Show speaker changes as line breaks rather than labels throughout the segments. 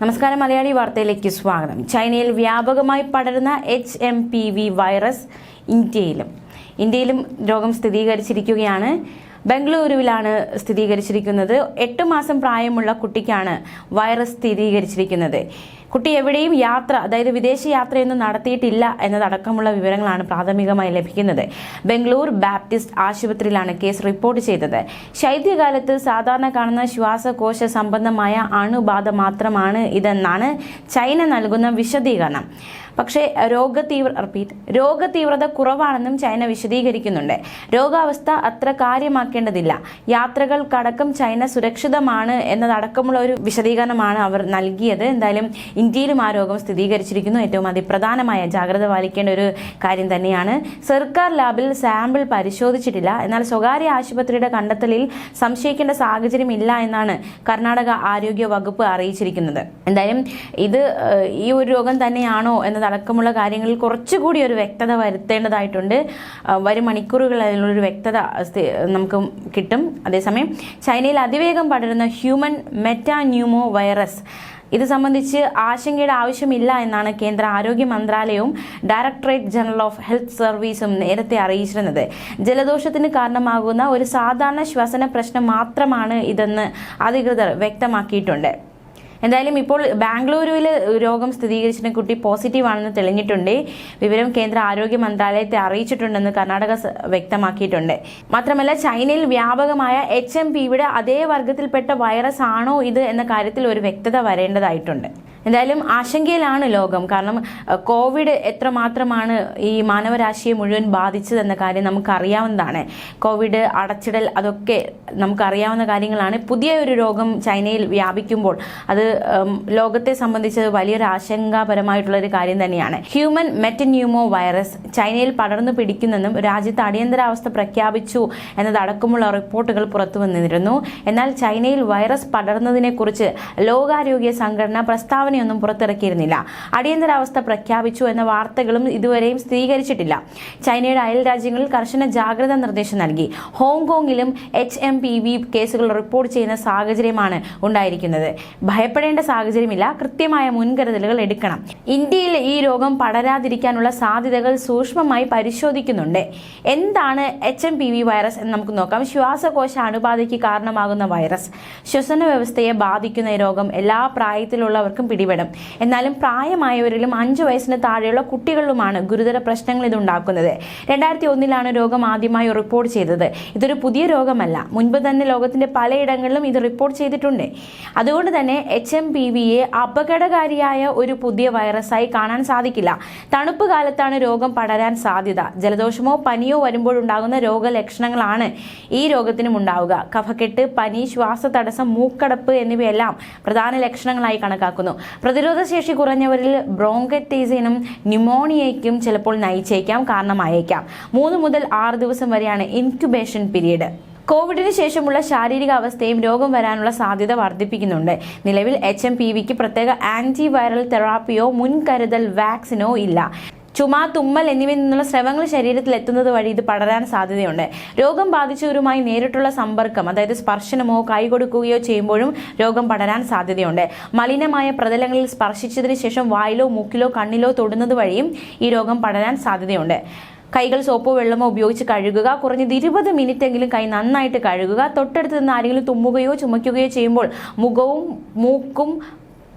നമസ്കാരം മലയാളി വാർത്തയിലേക്ക് സ്വാഗതം. ചൈനയിൽ വ്യാപകമായി പടരുന്ന H M P V virus ഇന്ത്യയിലും. ഇന്ത്യയിലും രോഗം സ്ഥിരീകരിച്ചിരിക്കുകയാണ്. ബംഗളൂരുവിലാണ് സ്ഥിരീകരിച്ചിരിക്കുന്നത്. എട്ട് മാസം പ്രായമുള്ള കുട്ടിക്കാണ് വൈറസ് സ്ഥിരീകരിച്ചിരിക്കുന്നത്. കുട്ടി എവിടെയും യാത്ര അതായത് വിദേശ യാത്രയൊന്നും നടത്തിയിട്ടില്ല എന്നതടക്കമുള്ള വിവരങ്ങളാണ് പ്രാഥമികമായി ലഭിക്കുന്നത്. ബംഗളൂർ ബാപ്റ്റിസ്റ്റ് ആശുപത്രിയിലാണ് കേസ് റിപ്പോർട്ട് ചെയ്തത്. ശൈത്യകാലത്ത് സാധാരണ കാണുന്ന ശ്വാസകോശ സംബന്ധമായ അണുബാധ മാത്രമാണ് ഇതെന്നാണ് ചൈന നൽകുന്ന വിശദീകരണം. പക്ഷേ രോഗതീവ്ര റിപ്പീറ്റ് രോഗതീവ്രത കുറവാണെന്നും ചൈന വിശദീകരിക്കുന്നുണ്ട്. രോഗാവസ്ഥ അത്ര കാര്യമാക്കേണ്ടതില്ല. യാത്രകൾക്കടക്കം ചൈന സുരക്ഷിതമാണ് എന്നതടക്കമുള്ള ഒരു വിശദീകരണമാണ് അവർ നൽകിയത്. എന്തായാലും ഇന്ത്യയിലും ആ രോഗം സ്ഥിരീകരിച്ചിരിക്കുന്നു. ഏറ്റവും അതിപ്രധാനമായ ജാഗ്രത പാലിക്കേണ്ട ഒരു കാര്യം തന്നെയാണ്. സർക്കാർ ലാബിൽ സാമ്പിൾ പരിശോധിച്ചിട്ടില്ല. എന്നാൽ സ്വകാര്യ ആശുപത്രിയുടെ കണ്ടെത്തലിൽ സംശയിക്കേണ്ട സാഹചര്യം ഇല്ല എന്നാണ് കർണാടക ആരോഗ്യ വകുപ്പ് അറിയിച്ചിരിക്കുന്നത്. എന്തായാലും ഇത് ഈ ഒരു രോഗം തന്നെയാണോ എന്നതടക്കമുള്ള കാര്യങ്ങളിൽ കുറച്ചുകൂടി ഒരു വ്യക്തത വരുത്തേണ്ടതായിട്ടുണ്ട്. വരും മണിക്കൂറുകളിൽ അതിനുള്ളൊരു വ്യക്തത നമുക്ക് കിട്ടും. അതേസമയം ചൈനയിൽ അതിവേഗം പടരുന്ന ഹ്യൂമൻ മെറ്റാന്യൂമോ വൈറസ് ഇത് സംബന്ധിച്ച് ആശങ്കയുടെ ആവശ്യമില്ല എന്നാണ് കേന്ദ്ര ആരോഗ്യ മന്ത്രാലയവും ഡയറക്ടറേറ്റ് ജനറൽ ഓഫ് ഹെൽത്ത് സർവീസും നേരത്തെ അറിയിച്ചിരുന്നത്. ജലദോഷത്തിന് കാരണമാകുന്ന ഒരു സാധാരണ ശ്വസന പ്രശ്നം മാത്രമാണ് ഇതെന്ന് അധികൃതർ വ്യക്തമാക്കിയിട്ടുണ്ട്. എന്തായാലും ഇപ്പോൾ ബാംഗ്ലൂരുവിൽ രോഗം സ്ഥിരീകരിച്ചിട്ട് കുട്ടി പോസിറ്റീവ് ആണെന്ന് തെളിഞ്ഞിട്ടുണ്ട്. വിവരം കേന്ദ്ര ആരോഗ്യ മന്ത്രാലയത്തെ അറിയിച്ചിട്ടുണ്ടെന്ന് കർണാടക വ്യക്തമാക്കിയിട്ടുണ്ട്. മാത്രമല്ല ചൈനയിൽ വ്യാപകമായ എച്ച് എം പിയുടെ അതേ വർഗത്തിൽപ്പെട്ട വൈറസ് ആണോ ഇത് എന്ന കാര്യത്തിൽ ഒരു വ്യക്തത വരേണ്ടതായിട്ടുണ്ട്. എന്തായാലും ആശങ്കയിലാണ് ലോകം. കാരണം കോവിഡ് എത്രമാത്രമാണ് ഈ മാനവരാശിയെ മുഴുവൻ ബാധിച്ചതെന്ന കാര്യം നമുക്കറിയാവുന്നതാണ്. കോവിഡ് അടച്ചിടൽ അതൊക്കെ നമുക്കറിയാവുന്ന കാര്യങ്ങളാണ്. പുതിയ ഒരു രോഗം ചൈനയിൽ വ്യാപിക്കുമ്പോൾ അത് ലോകത്തെ സംബന്ധിച്ച് വലിയൊരു ആശങ്കാപരമായിട്ടുള്ളൊരു കാര്യം തന്നെയാണ്. ഹ്യൂമൻ മെറ്റന്യൂമോ വൈറസ് ചൈനയിൽ പടർന്നു പിടിക്കുന്നെന്നും രാജ്യത്ത് അടിയന്തരാവസ്ഥ പ്രഖ്യാപിച്ചു എന്നതടക്കമുള്ള റിപ്പോർട്ടുകൾ പുറത്തു വന്നിരുന്നു. എന്നാൽ ചൈനയിൽ വൈറസ് പടർന്നതിനെക്കുറിച്ച് ലോകാരോഗ്യ സംഘടന പ്രസ്താവനയൊന്നും പുറത്തിറക്കിയിരുന്നില്ല. അടിയന്തരാവസ്ഥ പ്രഖ്യാപിച്ചു എന്ന വാർത്തകളും ഇതുവരെയും സ്ഥിരീകരിച്ചിട്ടില്ല. ചൈനയുടെ അയൽ രാജ്യങ്ങളിൽ കർശന ജാഗ്രത നിർദ്ദേശം നൽകി. ഹോങ്കോങ്ങിലും എച്ച് എം പി വി കേസുകൾ റിപ്പോർട്ട് ചെയ്യുന്ന സാഹചര്യമാണ് ഉണ്ടായിരിക്കുന്നത്. ഭയപ്പെടേണ്ട സാഹചര്യമില്ല. കൃത്യമായ മുൻകരുതലുകൾ എടുക്കണം. ഇന്ത്യയിൽ ഈ രോഗം പടരാതിരിക്കാനുള്ള സാധ്യതകൾ സൂക്ഷ്മമായി പരിശോധിക്കുന്നുണ്ട്. എന്താണ് H M P V virus എന്ന് നമുക്ക് നോക്കാം. ശ്വാസകോശ അണുബാധയ്ക്ക് കാരണമാകുന്ന വൈറസ്. ശ്വസന വ്യവസ്ഥയെ ബാധിക്കുന്ന ഈ രോഗം എല്ലാ പ്രായത്തിലുള്ളവർക്കും പിടിപെടും എന്നാലും പ്രായമായവരിലും അഞ്ചു വയസ്സിന് താഴെയുള്ള കുട്ടികളിലുമാണ് ഗുരുതര പ്രശ്നങ്ങൾ ഇതുണ്ടാക്കുന്നത്. രണ്ടായിരത്തി ഒന്നിലാണ് രോഗം ആദ്യമായി റിപ്പോർട്ട് ചെയ്തത്. ഇതൊരു പുതിയ രോഗമല്ല. മുൻപ് തന്നെ ലോകത്തിന്റെ പലയിടങ്ങളിലും ഇത് റിപ്പോർട്ട് ചെയ്തിട്ടുണ്ട്. അതുകൊണ്ട് തന്നെ എച്ച് എം പി വിയെ അപകടകാരിയായ ഒരു പുതിയ വൈറസായി കാണാൻ സാധിക്കില്ല. തണുപ്പ് കാലത്താണ് രോഗം പടരാൻ സാധ്യത. ജലദോഷമോ പനിയോ വരുമ്പോൾ ഉണ്ടാകുന്ന രോഗലക്ഷണങ്ങളാണ് ഈ രോഗത്തിനും ഉണ്ടാവുക. കഫക്കെട്ട് പനി ശ്വാസതടസ്സം മൂക്കടപ്പ് എന്നിവയെല്ലാം പ്രധാന ലക്ഷണങ്ങളായി കണക്കാക്കുന്നു. പ്രതിരോധശേഷി കുറഞ്ഞവരിൽ ബ്രോങ്കറ്റൈസിനും ന്യൂമോണിയയ്ക്കും ചിലപ്പോൾ നയിച്ചേക്കാം കാരണമായേക്കാം. മൂന്ന് മുതൽ ആറ് ദിവസം വരെയാണ് ഇൻക്യുബേഷൻ പീരീഡ്. കോവിഡിന് ശേഷമുള്ള ശാരീരിക അവസ്ഥയും രോഗം വരാനുള്ള സാധ്യത വർദ്ധിപ്പിക്കുന്നുണ്ട്. നിലവിൽ എച്ച് എം പി വിക്ക് പ്രത്യേക ആന്റി വൈറൽ തെറാപ്പിയോ മുൻകരുതൽ വാക്സിനോ ഇല്ല. ചുമ തുമ്മൽ എന്നിവയിൽ നിന്നുള്ള സ്രവങ്ങൾ ശരീരത്തിൽ എത്തുന്നത് വഴി ഇത് പടരാൻ സാധ്യതയുണ്ട്. രോഗം ബാധിച്ചവരുമായി നേരിട്ടുള്ള സമ്പർക്കം അതായത് സ്പർശനമോ കൈ കൊടുക്കുകയോ ചെയ്യുമ്പോഴും രോഗം പടരാൻ സാധ്യതയുണ്ട്. മലിനമായ പ്രതലങ്ങളിൽ സ്പർശിച്ചതിന് ശേഷം വായിലോ മൂക്കിലോ കണ്ണിലോ തൊടുന്നത് വഴിയും ഈ രോഗം പടരാൻ സാധ്യതയുണ്ട്. കൈകൾ സോപ്പോ വെള്ളമോ ഉപയോഗിച്ച് കഴുകുക കുറഞ്ഞത് ഇരുപത് മിനിറ്റ് എങ്കിലും കൈ നന്നായിട്ട് കഴുകുക തൊട്ടടുത്ത് നിന്ന് ആരെങ്കിലും തുമ്മുകയോ ചുമയ്ക്കുകയോ ചെയ്യുമ്പോൾ മുഖവും മൂക്കും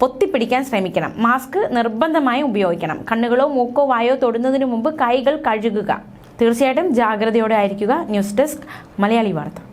പൊത്തിപ്പിടിക്കാൻ ശ്രമിക്കണം. മാസ്ക് നിർബന്ധമായും ഉപയോഗിക്കണം. കണ്ണുകളോ മൂക്കോ വായോ തൊടുന്നതിന് മുമ്പ് കൈകൾ കഴുകുക. തീർച്ചയായിട്ടും ജാഗ്രതയോടെ ആയിരിക്കുക. ന്യൂസ് ഡെസ്ക് മലയാളി വാർത്ത.